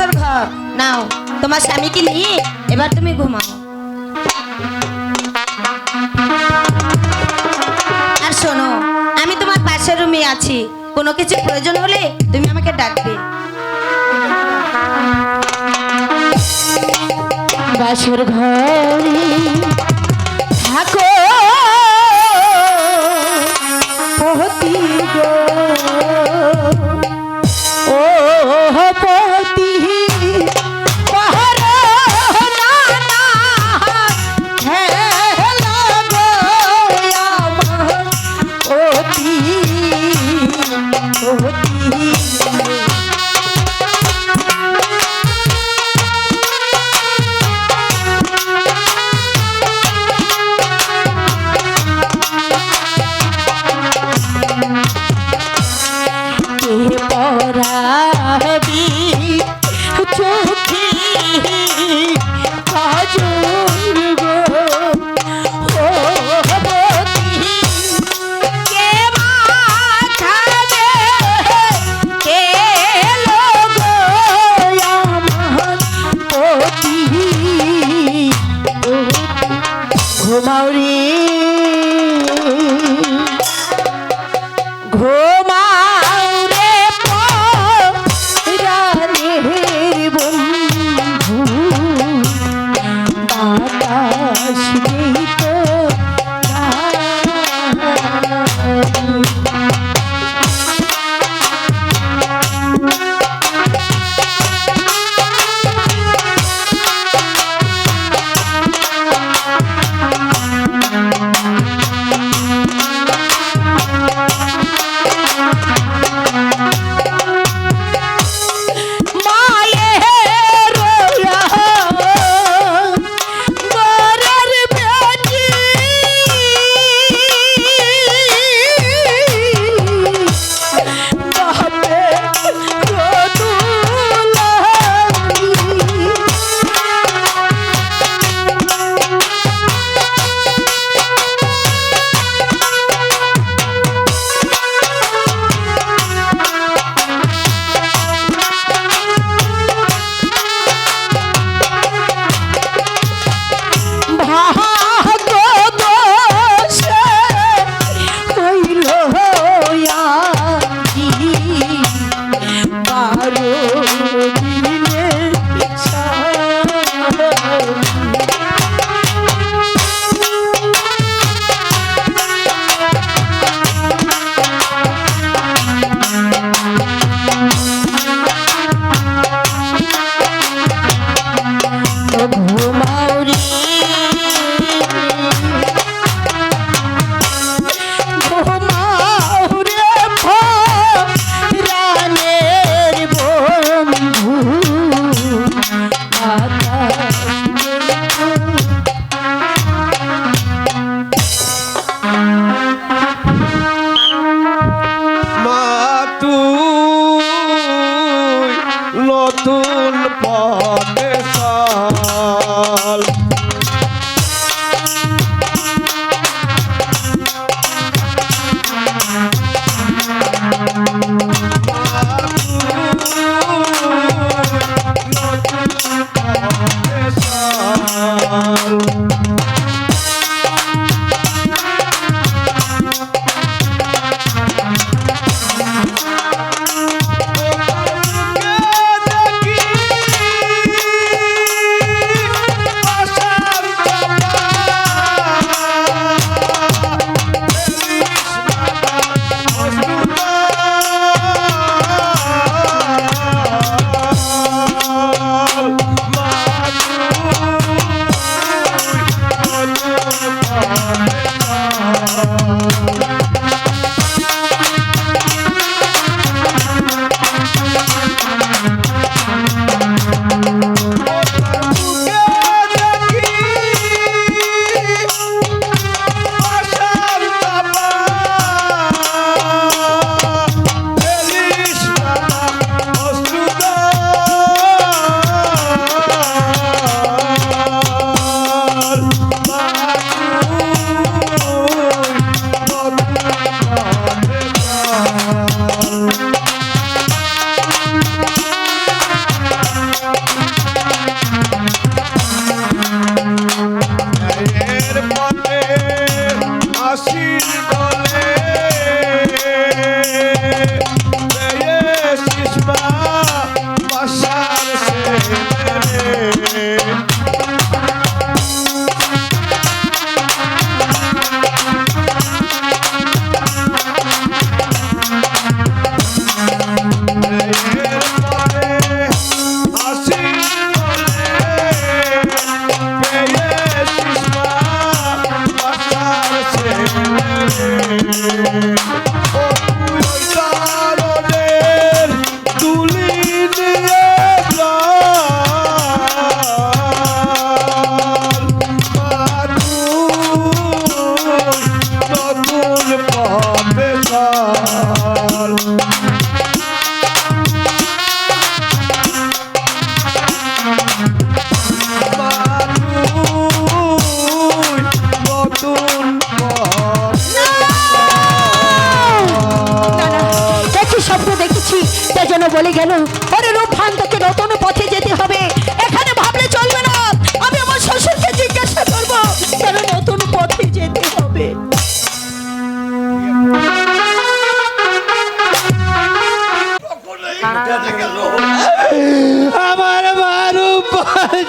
বাসর ঘর। নাও, তোমার স্বামীকে নিয়ে এবার তুমি ঘুমাও। আর শোনো, আমি তোমার পাশের রুমে আছি। কোনো কিছু প্রয়োজন হলে তুমি আমাকে ডাকবে। বাসর ঘরে আমি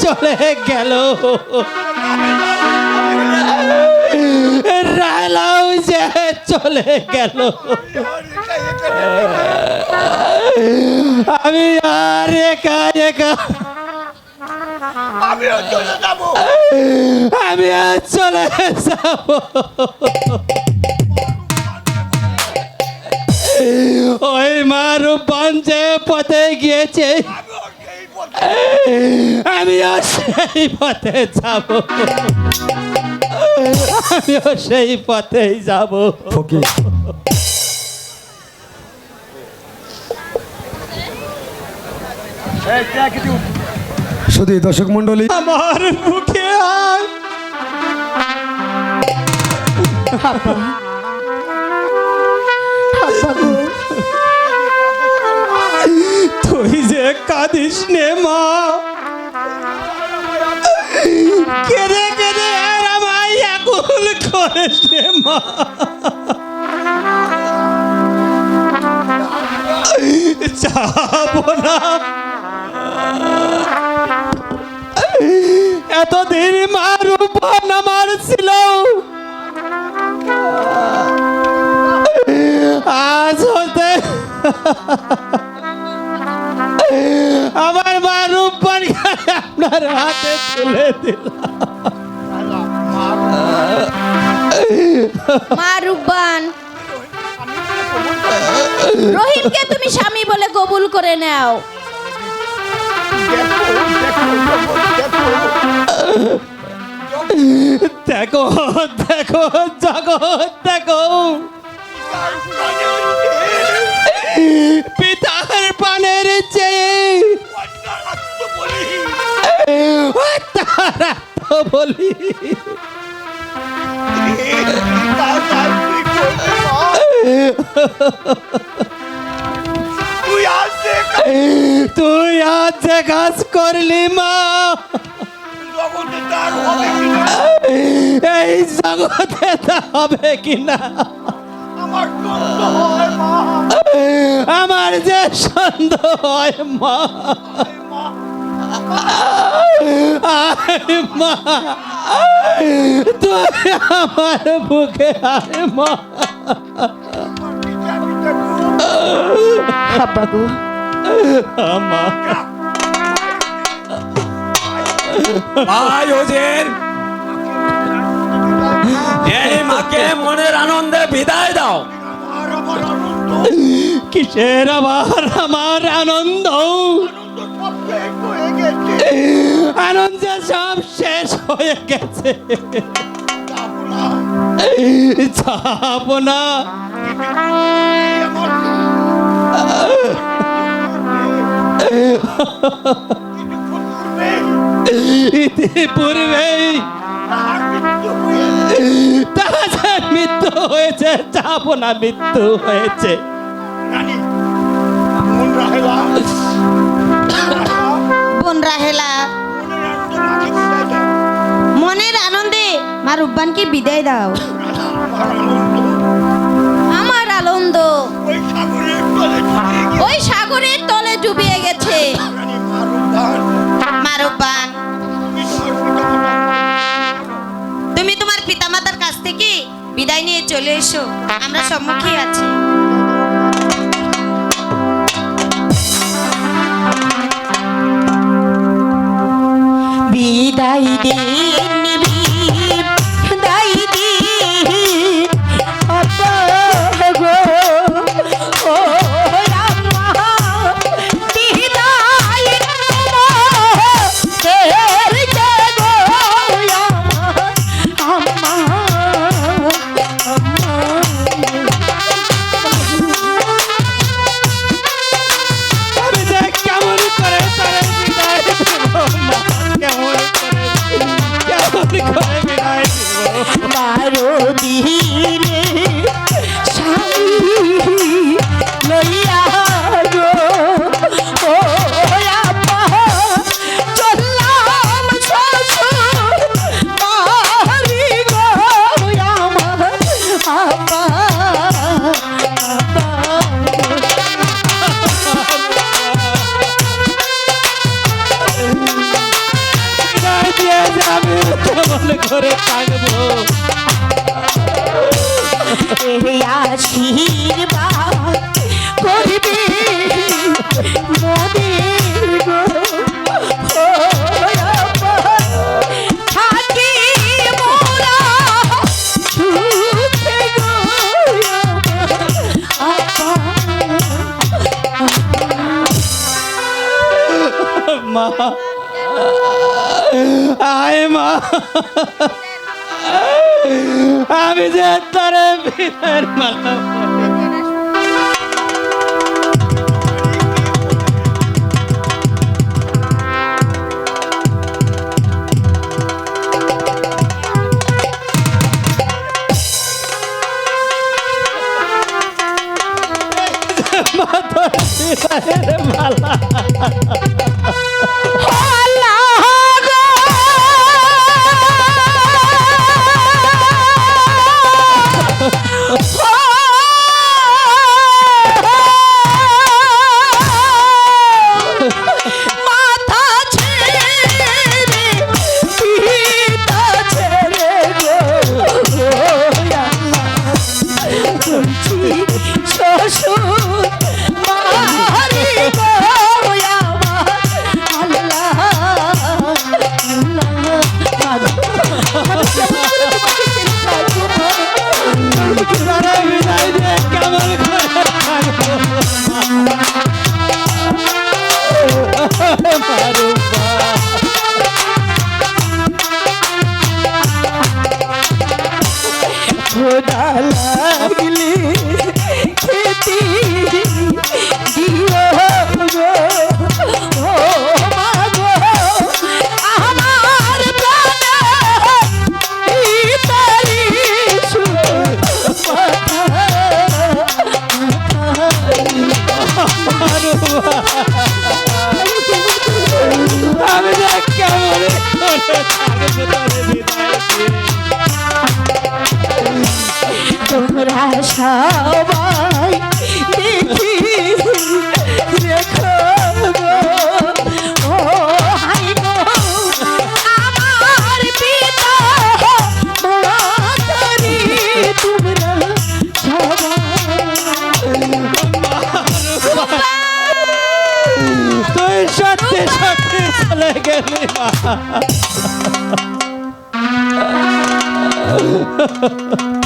চলে গেল। রালাও যে চলে গেল। আমি আর একা একা। আমিও চলে যাব। আমি চলে যাব। ওই মারু পঞ্চে পথে গিয়েছে। আমিও সেই পথে যাব। আমিও সেই পথেই যাব। শুধু দর্শক মন্ডলী আমার মুখে তুই যে কাঁদিস নে মা। কেঁদে কেঁদে আর আমায় একুল করিস নে মা। যাব না। এতদিন মার উপর আমার ছিল। আজ হতে আমার মা রূপবান আপনার হাতে তুলে দিল মা রূপবান রহিমকে তুমি স্বামী বলে কবুল করে নাও। দেখো দেখো জগৎ দেখো। পিতার পানের চেয়ে। তারা বলি। তুই আজ যে কাজ করলি মা। তার এই জগতে হবে কিনা? আমার আমার যে সন্দেহ হয় মা। মা। তুই আমার বুকে আয় মা। বাবু মা ভাই ওজের। এই মাকে মনের আনন্দে বিদায় দাও। কিসের আবার আমার আনন্দ? আনন্দ সব শেষ হয়ে গেছে। যাব না ইতিপূর্বেই মৃত্যু হয়েছে তাহার মৃত্যু হয়েছে যাব মৃত্যু হয়েছে। বোন রাহেলা। মনের আনন্দে মা রূপবানকে বিদায় দাও। আমার আনন্দ। ওই সাগরের তলে। ডুবিয়ে গেছে। মা রূপবান। তুমি তোমার পিতামাতার কাছ থেকে বিদায় নিয়ে চলে এসো। আমরা সম্মুখে আছি আমি যে তারে বিদায় মালা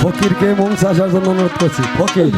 ফকিরকে মন আসার জন্য অনুরোধ করছি ফকির।